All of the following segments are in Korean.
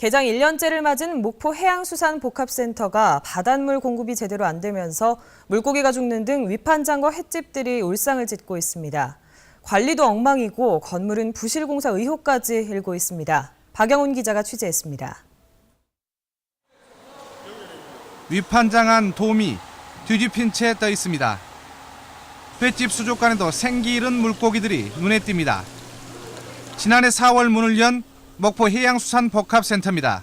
개장 1년째를 맞은 목포 해양수산복합센터가 바닷물 공급이 제대로 안 되면서 물고기가 죽는 등 위판장과 횟집들이 울상을 짓고 있습니다. 관리도 엉망이고 건물은 부실공사 의혹까지 일고 있습니다. 박영훈 기자가 취재했습니다. 위판장한 돔이 뒤집힌 채 떠 있습니다. 횟집 수족관에도 생기 잃은 물고기들이 눈에 띕니다. 지난해 4월 문을 연 목포 해양수산복합센터입니다.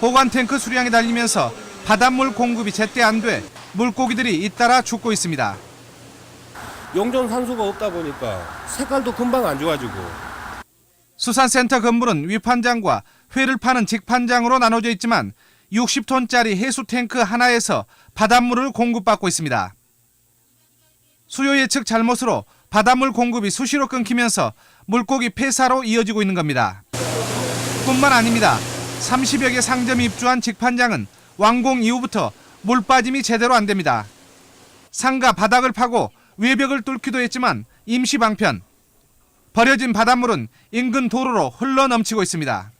보관 탱크 수량이 달리면서 바닷물 공급이 제때 안 돼 물고기들이 잇따라 죽고 있습니다. 용존 산소가 없다 보니까 색깔도 금방 안 좋아지고 수산센터 건물은 위판장과 회를 파는 직판장으로 나눠져 있지만 60톤짜리 해수 탱크 하나에서 바닷물을 공급받고 있습니다. 수요 예측 잘못으로 바닷물 공급이 수시로 끊기면서 물고기 폐사로 이어지고 있는 겁니다. 뿐만 아닙니다. 30여 개 상점이 입주한 직판장은 완공 이후부터 물 빠짐이 제대로 안 됩니다. 상가 바닥을 파고 외벽을 뚫기도 했지만 임시 방편, 버려진 바닷물은 인근 도로로 흘러 넘치고 있습니다.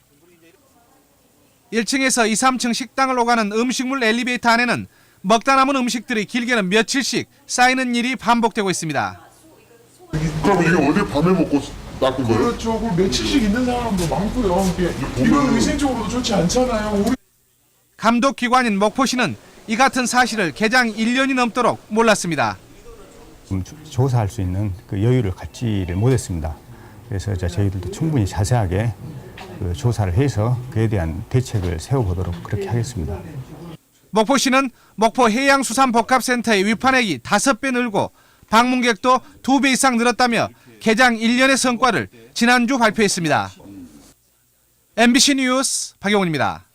1층에서 2, 3층 식당을 오가는 음식물 엘리베이터 안에는 먹다 남은 음식들이 길게는 며칠씩 쌓이는 일이 반복되고 있습니다. 그럼 이게 어제 밤에 먹고 거예요? 그렇죠. 그리고 며칠씩 있는 사람도 많고요. 이게 이건 위생적으로도 좋지 않잖아요. 우리 감독기관인 목포시는 이 같은 사실을 개장 1년이 넘도록 몰랐습니다. 좀 조- 조사할 수 있는 그 여유를 갖지를 못했습니다. 그래서 이제 저희들도 충분히 자세하게 그 조사를 해서 그에 대한 대책을 세워보도록 그렇게 하겠습니다. 목포시는 목포 해양수산복합센터의 위판액이 5배 늘고 방문객도 2배 이상 늘었다며 개장 1년의 성과를 지난주 발표했습니다. MBC 뉴스 박영훈입니다.